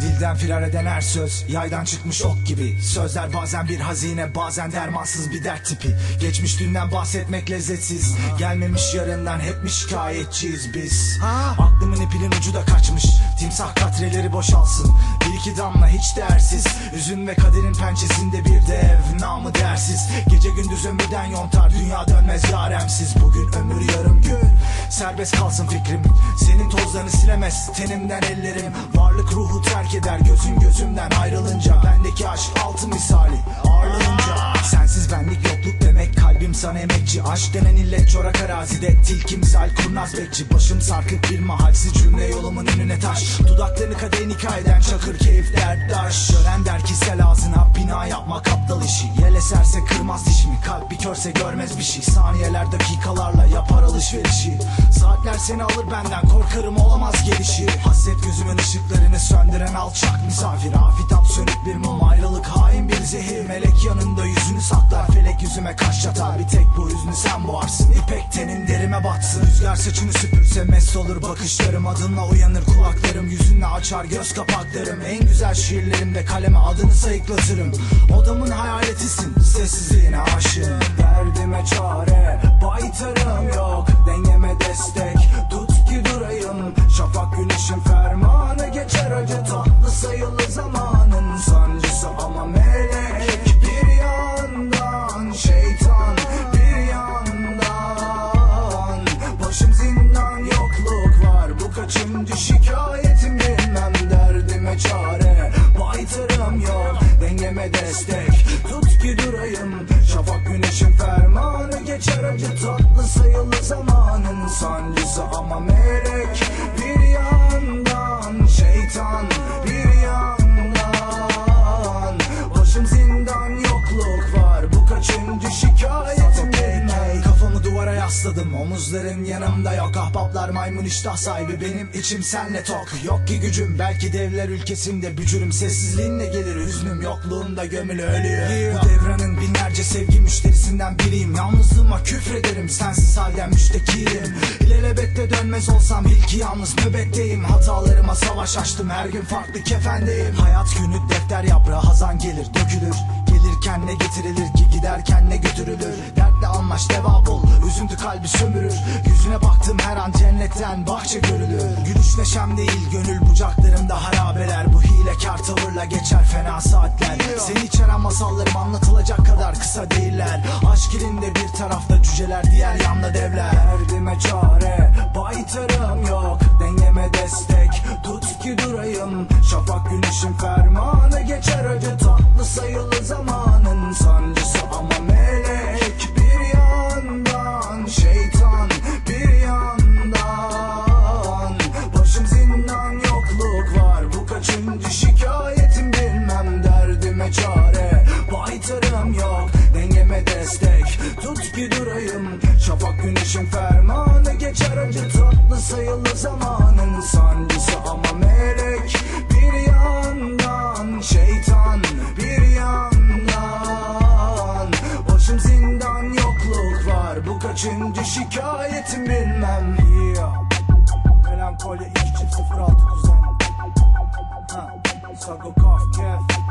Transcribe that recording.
Evden firar eden her söz Yaydan çıkmış ok gibi. Sözler bazen bir hazine Bazen dermansız bir dert tipi. Geçmiş dünden bahsetmek lezzetsiz. Gelmemiş yarından hep mi şikayetçiyiz biz? Aklımın ipinin ucu da kaçmış. Timsah katreleri boşalsın. Bir iki damla hiç değersiz. Üzün ve kaderin pençesinde bir dev Namı değersiz Gece gündüz ömürden yontar. Dünya dönmez yaremsiz. Bugün ömür yarım gün Serbest kalsın fikrim. Senin tozlarını silemez tenimden ellerim. Varlık ruhu terk eder gözün gözümden ayrılınca. Bendeki aşk altın misali ağırlığınca. Sensiz benlik yokluk demek kalbim sana emekçi. Aşk denen illet çorak arazide tilki misal kurnaz bekçi. Başım sarkık bir mahalsiz cümle yolumun önüne taş. Dudaklarını kadeh nikah eden çakır keyif derttaş Gören der ki sel ağzına bina yapmak aptal işi. Yel eserse kırmaz dişimi. Kalp bir körse görmez bir şey. Saniyeler dakikalarla yapar alışverişi. Saatler seni alır benden korkarım olamaz gelişi. Hasret gözümün ışıklarını söndüren alçak misafir. Afitap sönük bir mum ayrılık hain bir zehir. Melek yanında yüzünü saklar felek yüzüme kaş yatar Bir tek bu hüznü sen boğarsın. İpek tenin derime batsın Rüzgar saçını süpürse mest olur bakışlarım. Adınla uyanır kulaklarım yüzünle açar göz kapaklarım. En güzel şiirlerimde kaleme adını sayıklatırım. Odamın hayaletisin sessizliğine aşığım. Derdime çare kaçıncı şikayetim bilmem derdime çare. Baytarım yok dengeme destek. Tut ki durayım Şafak güneşin fermanı. Geçer acı tatlı sayılı zamanın sancısı. Ama melek omuzların yanımda yok Ahbaplar maymun iştah sahibi. Benim içim senle tok. Yok ki gücüm belki devler ülkesinde bücürüm. Sessizliğinle gelir hüznüm yokluğunda gömülü ölüyor. Bu devranın binlerce sevgi müşterisinden biriyim. Yalnızlığıma küfrederim sensiz halden müştekiyim İlelebette dönmez olsam bil ki yalnız nöbetteyim. Hatalarıma savaş açtım her gün farklı kefendeyim. Hayat günlük defter yaprağı hazan gelir dökülür Gelirken ne getirilir ki? Giderken ne götürülür? Dertle anlaş deva bul üzüntü kalbi sömürür. Yüzüne baktım her an cennetten bahçe görülür. Gülüş neşem değil gönül bucaklarımda harabeler. Bu hilekar tavırla geçer fena saatler. Seni içeren masallarım anlatılacak kadar kısa değiller. Aşk ilinde bir tarafta cüceler diğer yanda devler. Derdime çare baytarım kaçıncı şikayetim bilmem yeah. Melankoli 2 çift 06 kuzen. Sago kaf kef